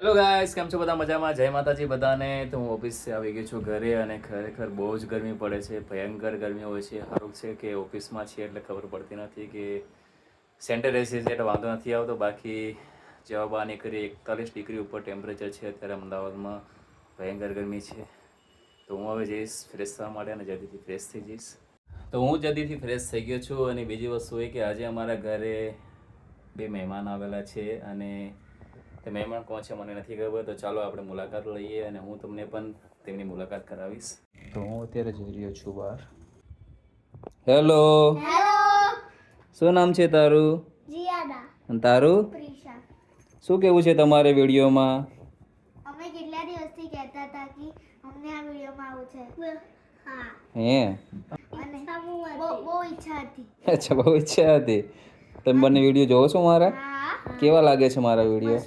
Hello guys કેમ છો બધા? મજામાં? જય માતાજી બધાને. તો હું ઓફિસથી આવી ગયો છું ઘરે અને ખરેખર બહુ જ ગરમી પડે છે, ભયંકર ગરમી હોય છે. સારું છે કે ઓફિસમાં છીએ એટલે ખબર પડતી નથી કે સેન્ટર એસી છે એટલે વાંધો નથી આવતો. બાકી જવાબ આ નીકળી એકતાલીસ ડિગ્રી ઉપર ટેમ્પરેચર છે અત્યારે અમદાવાદમાં. ભયંકર ગરમી છે. તો હું હવે જઈશ ફ્રેશ થવા માટે અને જલ્દીથી ફ્રેશ થઈ જઈશ. તો હું જલ્દીથી ફ્રેશ થઈ ગયો છું અને બીજી વસ્તુ એ કે આજે અમારા ઘરે બે મહેમાન આવેલા છે અને તે મહેમાન કોણ છે મને નથી ખબર તો ચાલો આપણે મુલાકાત લઈએ અને હું તમને પણ તેમની મુલાકાત કરાવીશ. તો હું અત્યારે જઈ રહ્યો છું બહાર. હેલો હેલો શું નામ છે તારું? તારું? શું કેવું છે તમારે વિડીયોમાં? અમે કેટલા દિવસથી કહેતા હતા કે અમને આ વિડીયોમાં આવું છે. હા. હે? બહુ ઈચ્છા હતી. અચ્છા બહુ ઈચ્છા હતી. તમે બંને વીડિયો જોવો છો મારા? કેવા લાગે છે મારા વીડિયો?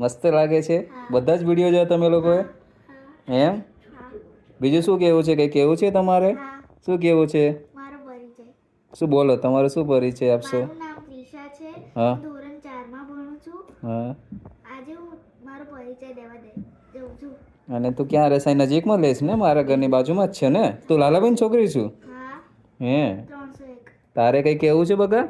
મસ્ત લાગે છે? બધા જ વીડિયો જોયા તમે લોકોએ? એમ? બીજું શું કેવું છે? કંઈ કેવું છે તમારે? શું કેવું છે? શું બોલો? તમારો શું પરિચય આપશો? હા. હું અને તું ક્યાં રહેશે? નજીકમાં લેશ ને? મારા ઘરની બાજુમાં જ છે ને? તું લાલાબેન છોકરી છું? હા. તારે કંઈ કેવું છે બગા?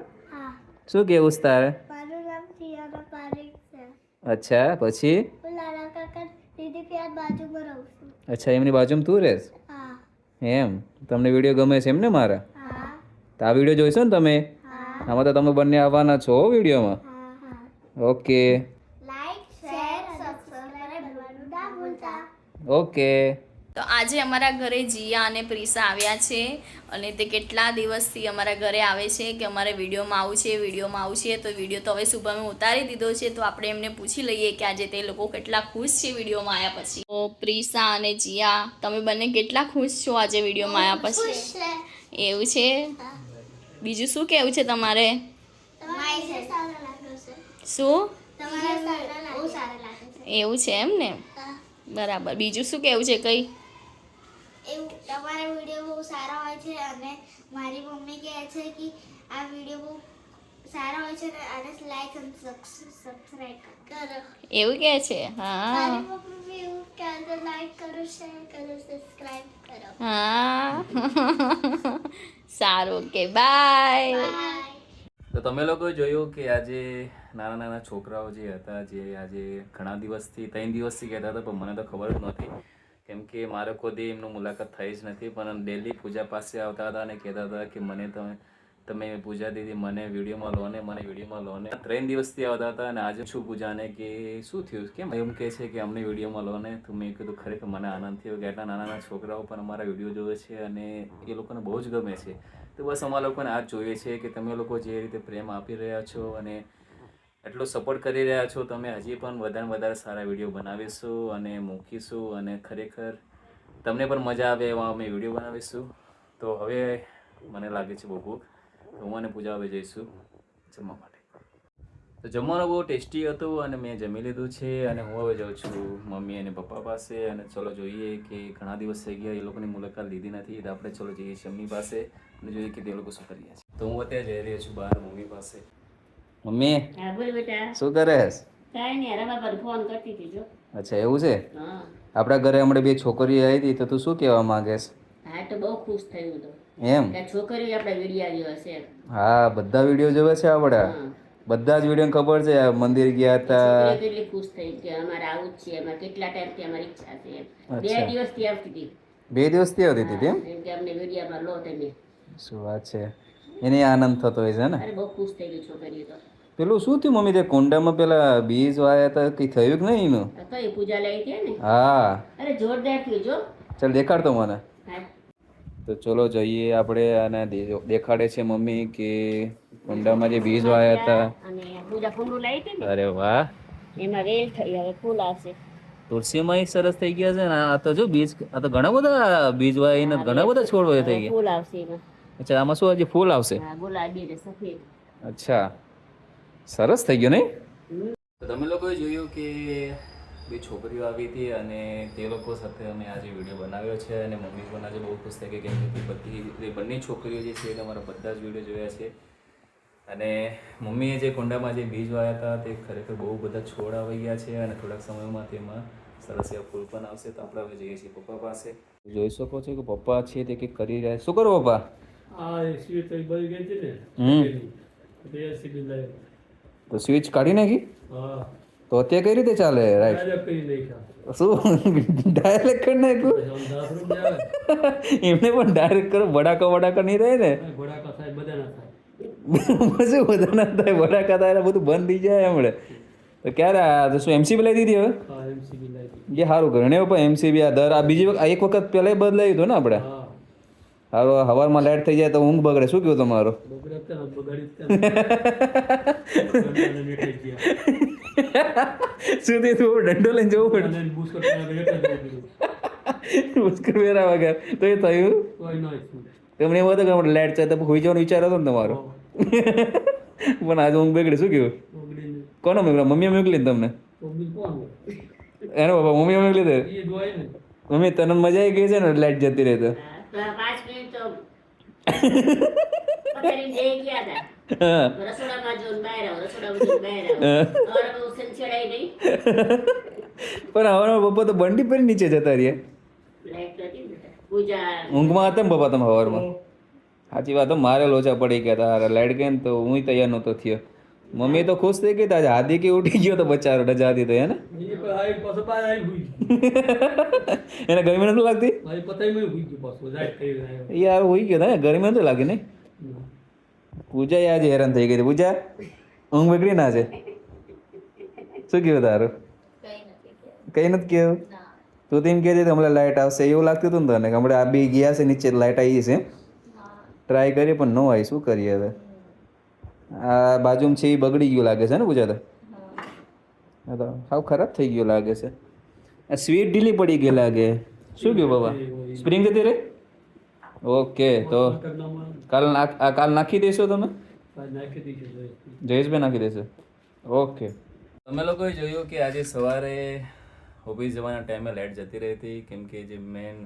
શું કેવું છે તારે? મારું નામ જીયાદા પારેખ છે. અચ્છા પછી? હું લાલા કાકા દીદી ત્યાં બાજુમાં રહું છું. અચ્છા એમની બાજુમાં તું રહેશ? હા. એમ? તમને વીડિયો ગમે છે એમ ને મારા? હા. તો આ વીડિયો જોઈશો ને તમે? આમાં તો તમે બંને આવવાના છો વિડીયોમાં. ઓકે. લાઈક શેર સબસ્ક્રાઇબ કરવાનું ના ભૂલતા. ઓકે. તો આજે અમારા ઘરે જીયા અને પ્રિસા આવ્યા છે અને તે કેટલા દિવસથી અમારા ઘરે આવે છે કે અમારે વિડીયોમાં આવું છે વિડીયોમાં આવું છે તો વીડિયો તો હવે શુભમે ઉતારી દીધો છે તો આપણે એમને પૂછી લઈએ કે આજે તે લોકો કેટલા ખુશ છે વિડીયોમાં આવ્યા પછી. તો પ્રિસા અને જીયા તમે બંને કેટલા ખુશ છો આજે વિડીયોમાં આવ્યા પછી? એવું છે? બીજું શું કહેવું છે તમારે? શું? એવું છે એમ ને? બરાબર. બીજું શું કહેવું છે કંઈ? એવું તમારા વીડિયો બહુ સારા હોય છે અને મારી મમ્મી કહે છે કે આ વીડિયો બહુ સારા હોય છે અને આને લાઈક અને સબસ્ક્રાઇબ કરો. એવું કહે છે? હા. મારી મમ્મી એવું કહે છે લાઈક કરો શેર કરો સબસ્ક્રાઇબ કરો. હા. સારું ઓકે બાય બાય તો તમે લોકોએ જોયું કે આજે નાના નાના છોકરાઓ જે હતા જે આજે ઘણા દિવસથી ત્રણ દિવસથી કહેતા હતા પણ મને તો ખબર જ નહોતી. કેમ કે મારે કોઈ એમનું મુલાકાત થઈ જ નથી, પણ ડેલી પૂજા પાસે આવતા હતા અને કહેતા હતા કે મને તમે તમે પૂજા દીદી મને વિડીયોમાં લો ને, મને વિડીયોમાં લો ને. ત્રણ દિવસથી આવતા હતા અને આજે છું પૂજાને કે શું થયું? કેમ? એમ કહે છે કે અમને વિડીયોમાં લો ને. તો મેં કીધું, ખરેખર મને આનંદ થયો કે એટલા નાના નાના છોકરાઓ પણ અમારા વીડિયો જોવે છે અને એ લોકોને બહુ જ ગમે છે. તો બસ અમારા લોકોને આ જોઈએ છે કે તમે લોકો જે રીતે પ્રેમ આપી રહ્યા છો અને એટલો સપોર્ટ કરી રહ્યા છો તમે. હજી પણ વધારે વધારે સારા વીડિયો બનાવીશું અને મૂકીશું અને ખરેખર તમને પણ મજા આવે એવા અમે વીડિયો બનાવીશું. તો હવે મને લાગે છે બહુ ભૂખ. તો હું અને પૂજા હવે જઈશું જમવા માટે. તો જમવાનું બહુ ટેસ્ટી હતું અને મેં જમી લીધું છે અને હું હવે જાઉં છું મમ્મી અને પપ્પા પાસે. અને ચલો જોઈએ કે ઘણા દિવસ થઈ ગયા એ લોકોની મુલાકાત લીધી નથી. તો આપણે ચલો જઈએ છીએ એમની પાસે અને જોઈએ કે તે લોકો શું કરી રહ્યા છે. તો હું અત્યારે જઈ રહ્યો છું બહાર મમ્મી પાસે. મમ્મી હા બોલ બેટા. શું કરે કાઈ નહીં રમા પર ફોન કરતી હતી જો. અચ્છા એવું છે? હા. આપણા ઘરે હમણાં બે છોકરીઓ આવી હતી તો તું શું કહેવા માંગેસ? હા તો બહુ ખુશ થયું તો. એમ? કે છોકરીઓ આપણે વિડિયા જેવા છે હા બધા વીડિયો જોવે છે આપણા? બધા જ વીડિયો ખબર છે મંદિર ગયા હતા. કેટલી ખુશ થઈ કે અમારે આવું જ છે અમારે કેટલા ટાઈમથી અમારી ઈચ્છા છે બે. દિવસથી આવતી હતી. બે દિવસથી આવતી હતી તેમ? એમ કે અમને વિડિયામાં લો તમે. શું વાત છે. એને આનંદ થતો હોય છે ને? અરે બહુ ખુશ થઈ ગઈ છોકરીઓ તો. પેલું શું થયું મમ્મી તે કુંડામાં પેલા બીજ વાયા હતા કઈ થયું કે નહીં એનું? કઈ પૂજા લઈ હતી ને? હા. અરે જોરદાર થયું જો. ચાલ દેખાડતો મને. તો ચલો જઈએ આપણે અને દેખાડે છે મમ્મી કે કુંડામાં જે બીજ વાયા હતા. અને પૂજા કુંડું લઈ હતી ને? અરે વાહ. એમાં વેલ થઈ હવે ફૂલ આવશે. તુલસીમાં સરસ થઈ ગયા છે ને? આ તો જો બીજ આ તો ઘણા બધા બીજ વાઈને ઘણા બધા છોડ વાયા થઈ ગયા. ફૂલ આવશે અચ્છા આમાં શું હજી ફૂલ આવશે? ગુલાબી ને સફેદ. અચ્છા. સરસ થઈ ગયું નહીં? તમે લોકોએ જોયું કે બે છોકરીઓ આવી હતી અને તે લોકો સાથે અમે આજે વીડિયો બનાવ્યો છે અને મમ્મી પણ આજે બહુ ખુશ થઈ ગઈ કેમ કે બધી બંને છોકરીઓ જે છે એ અમારા બધા જ વીડિયો જોયા છે. અને મમ્મીએ જે કુંડામાં જે બીજ વાયા હતા તે ખરેખર બહુ બધા છોડ આવી ગયા છે અને થોડાક સમયમાં તેમાં સરસ એવા ફૂલ પણ આવશે તો આપણે હવે જઈએ છીએ પપ્પા પાસે. જોઈ શકો છો કે પપ્પા છે તે કંઈક કરી રહ્યા શું કરો પપ્પા? આ એસી તો બળી ગઈ હતી ને. હમ. તો સ્વિચ કાઢી નાખી? તો અત્યારે કઈ રીતે ચાલે? રાઈટ શું? ડાયરેક્ટ કરી નાખ્યું? એમને પણ ડાયરેક્ટ કરો. વડાકા વડાકા નહીં રહે ને? શું બધા ના થાય. વડાકા થાય બધું બંધ થઈ જાય હમણે તો ક્યારે આ તો શું એમસીબી લઈ દીધી હવે? એ સારું કર્યું. ને પણ એમસીબી આ દર આ બીજી વખત એક વખત પહેલાં બદલાવી દીધું ને આપણે? હા હવારમાં લાઈટ થઈ જાય તો ઊંઘ બગડે. શું કહ્યું તમારો? બગડે તે ડંડો લઈને જવું પડે. મુશ્કેલ વેરા વગર. તો એ થયું? તમને એવું હતું કે આપણે લાઇટ ચાલે તો હોઈ જવાનો વિચાર હતો ને તમારો? પણ આજે ઊંઘ બગડે. શું કહ્યું કોનો મોકલા? મમ્મીએ મોકલી તમને? એનો બાબા મમ્મીએ મોકલી દે મમ્મી તને મજા આવી ગઈ છે ને? લાઇટ જતી રહે તો? પાંચ મિનિટ તો પથારીને જઈ ગયા હતા. રસોડામાં જોઈને બહાર આવો રસોડામાં જોઈને બહાર આવો. હવે બહુ સંચેડાઈ નહીં. પણ હવારમાં પપ્પા તો બંડી પર નીચે જતા રહ્યા લાઈટ નથી પૂજા. ઊંઘમાં હતા ને પપ્પા તમે હવારમાં? સાચી વાત મારે લોચા પડી ગયા હતા. લાઈટ ગઈ ને તો હું તૈયાર નહોતો થયો. મમ્મી તો ખુશ થઈ ગઈ આજે હાદી કે ઉઠી ગયો તો બચારો રજા હતી તો હે ને? એને ગરમી નથી લાગતી? યાર હોઈ ગયો ને ગરમી નથી લાગી ને? પૂજા આજે હેરાન થઈ ગઈ હતી. પૂજા ઊંઘ બગડી ના છે? શું કહ્યું તારું? કઈ નથી કેવું તું તેમ કહેતી હતી હમણાં લાઇટ આવશે. એવું લાગતું હતું ને તને હમણાં આ બી ગયા છે નીચે લાઇટ આવી છે. ટ્રાય કરીએ પણ ન આવી. શું કરીએ હવે? આ બાજુમાં છે એ બગડી ગયું લાગે છે ને પૂજા તો? હા. તો સાવ ખરાબ થઈ ગયું લાગે છે. સ્વીટ ઢીલી પડી ગઈ લાગે. શું કહ્યું બાબા? સ્પ્રિંગ જતી રે? ઓકે તો કાલ નાખ કાલ નાખી દેશો તમે? જયેશભાઈ નાખી દેશે. ઓકે તમે લોકોએ જોયું કે આજે સવારે ઓફિસ જવાના ટાઈમે લાઇટ જતી રહી હતી, કેમ કે જે મેન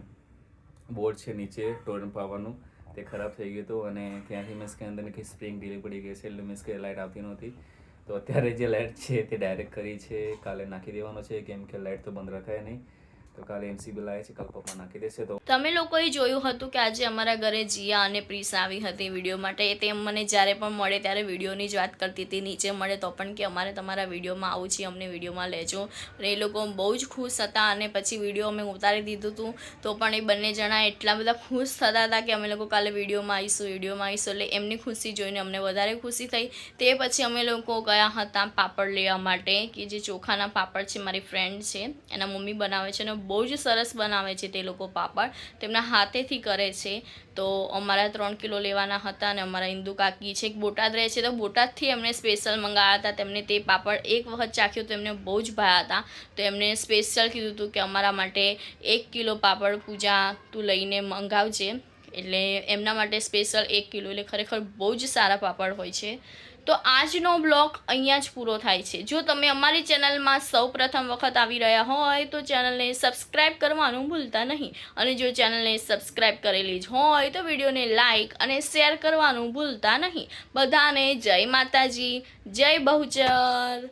બોર્ડ છે નીચે ટોરન પાવાનું, તે ખરાબ થઈ ગયું હતું અને ત્યાંથી મીન્સ કે અંદર કંઈ સ્પ્રિંગ ઢીલી પડી ગઈ છે, એટલે મીન્સ કે લાઇટ આવતી નહોતી. તો અત્યારે જે લાઇટ છે તે ડાયરેક્ટ કરી છે. કાલે નાખી દેવાનો છે. કેમ કે લાઇટ તો બંધ રખાય નહીં. તો કાલે એમસીબી લાવે છે, કાલ પપ્પા નાખી દેશે તો. તમે લોકોએ જોયું હતું કે આજે અમારા ઘરે જીયા અને પ્રીસ આવી હતી વીડિયો માટે. તે મને જ્યારે પણ મળે ત્યારે વિડીયોની જ વાત કરતી હતી. નીચે મળે તો પણ કે અમારે તમારા વિડીયોમાં આવું છે, અમને વિડીયોમાં લેજો. અને એ લોકો બહુ જ ખુશ હતા અને પછી વીડિયો અમે ઉતારી દીધું હતું તો પણ એ બંને જણા એટલા બધા ખુશ થતા હતા કે અમે લોકો કાલે વિડીયોમાં આવીશું વિડીયોમાં આવીશું. એટલે એમની ખુશી જોઈને અમને વધારે ખુશી થઈ. તે પછી અમે લોકો ગયા હતા પાપડ લેવા માટે, કે જે ચોખાના પાપડ છે, મારી ફ્રેન્ડ છે. એના મમ્મી બનાવે છે અને બહુ જ સરસ બનાવે છે તે લોકો પાપડ. તેમના હાથેથી કરે છે. તો અમારા ત્રણ કિલો લેવાના હતા અને અમારા ઇન્દુ કાકી છે, એક બોટાદ રહે છે. તો બોટાદથી એમને સ્પેશિયલ મંગાવ્યા હતા. તેમને તે પાપડ એક વખત ચાખ્યો તો એમને બહુ જ ભાયા હતા. તો એમને સ્પેશિયલ કીધું હતું કે અમારા માટે એક કિલો પાપડ પૂજા તું લઈને મંગાવજે. એટલે એમના માટે સ્પેશિયલ એક કિલો. એટલે ખરેખર બહુ જ સારા પાપડ હોય છે. તો આજનો બ્લોગ અહીંયા જ પૂરો થાય છે. જો તમે અમારી ચેનલમાં સૌ પ્રથમ વખત આવી રહ્યા હોય, તો ચેનલને સબસ્ક્રાઈબ કરવાનું ભૂલતા નહીં. અને જો ચેનલને સબસ્ક્રાઈબ કરેલી જ હોય, તો વિડીયોને લાઇક અને શેર કરવાનું ભૂલતા નહીં. બધાને જય માતાજી, જય બહુચર.